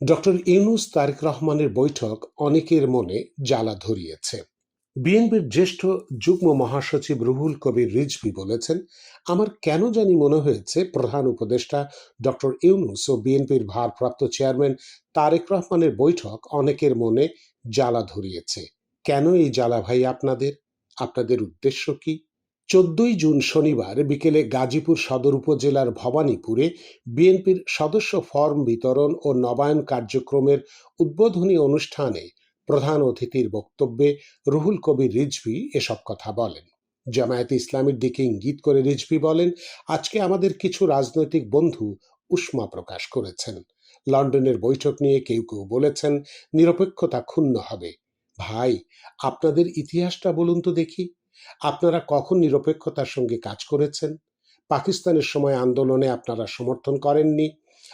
Doctor Yunus Tarique রহমানের বৈঠক অনেকের মনে জ্বালা ধরিয়েছে। বিএনপির জ্যেষ্ঠ যুগ্ম মহাসচিব রুহুল কবির রিজভি বলেছেন, আমার কেন জানি মনে হয়েছে প্রধান উপদেষ্টা ডক্টর ইউনুস ও বিএনপির ভারপ্রাপ্ত চেয়ারম্যান তারেক রহমানের বৈঠক অনেকের মনে জ্বালা ধরিয়েছে। কেন এই জ্বালা ভাই আপনাদের? আপনাদের উদ্দেশ্য কি? চোদ্দই জুন শনিবার বিকেলে গাজীপুর সদর উপজেলার ভবানীপুরে বিএনপির সদস্য ফর্ম বিতরণ ও নবায়ন কার্যক্রমের উদ্বোধনী অনুষ্ঠানে প্রধান অতিথির বক্তব্যে রুহুল কবির রিজভি এসব কথা বলেন। জামায়াতে ইসলামের দিকে ইঙ্গিত করে রিজভি বলেন, আজকে আমাদের কিছু রাজনৈতিক বন্ধু উষ্মা প্রকাশ করেছেন। লন্ডনের বৈঠক নিয়ে কেউ কেউ বলেছেন, নিরপেক্ষতা ক্ষুণ্ণ হবে। ভাই, আপনাদের ইতিহাসটা বলুন তো দেখি। আপনারা কখন নিরপেক্ষতার সঙ্গে কাজ করেছেন? পাকিস্তানের সময় আন্দোলনে আপনারা সমর্থন করেননি।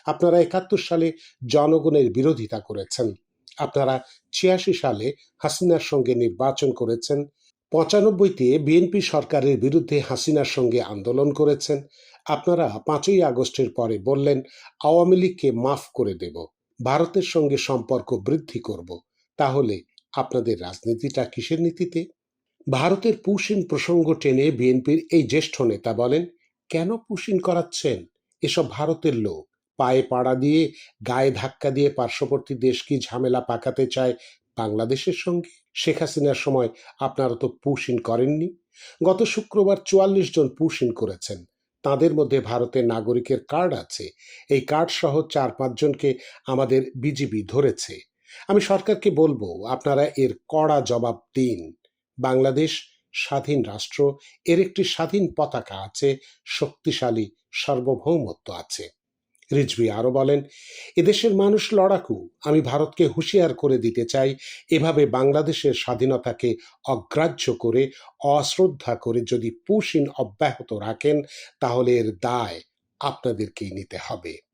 আপনারা একাত্তর সালে জনগণের বিরোধিতা করেছেন। আপনারা ছিয়াশি সালে হাসিনার সঙ্গে নির্বাচন করেছেন। পঁচানব্বইতে বিএনপি সরকারের বিরুদ্ধে হাসিনার সঙ্গে আন্দোলন করেছেন। আপনারা পাঁচই আগস্টের পরে বললেন, আওয়ামী লীগকে মাফ করে দেব। ভারতের সঙ্গে সম্পর্ক বৃদ্ধি করব। তাহলে আপনাদের রাজনীতিটা কিসের নীতিতে? ভারতের পুশিন প্রসঙ্গ টেনে বিএনপির এই জ্যেষ্ঠ নেতা বলেন, কেন পুশিন করাচ্ছেন? এসব ভারতের লোক। পায়ে পাড়া দিয়ে, গায়ে ধাক্কা দিয়ে পার্শ্ববর্তী দেশ কি ঝামেলা পাকাতে চায় বাংলাদেশের সঙ্গে? শেখ হাসিনার সময় আপনারা তো পুশিন করেননি। গত শুক্রবার চুয়াল্লিশ জন পুশিন করেছেন। তাদের মধ্যে ভারতের নাগরিকের কার্ড আছে। এই কার্ড সহ চার পাঁচজনকে আমাদের বিজিবি ধরেছে। আমি সরকারকে বলব, আপনারা এর কড়া জবাব দিন। বাংলাদেশ স্বাধীন রাষ্ট্র, এর একটি স্বাধীন পতাকা আছে, শক্তিশালী সার্বভৌমত্ব আছে। রিজভি আরও বলেন, এদেশের মানুষ লড়াকু, আমি ভারতকে হুঁশিয়ার করে দিতে চাই, এভাবে বাংলাদেশের স্বাধীনতাকে অগ্রাহ্য করে, অশ্রদ্ধা করে যদি পুশিন অব্যাহত রাখেন, তাহলে এর দায় আপনাদেরকেই নিতে হবে।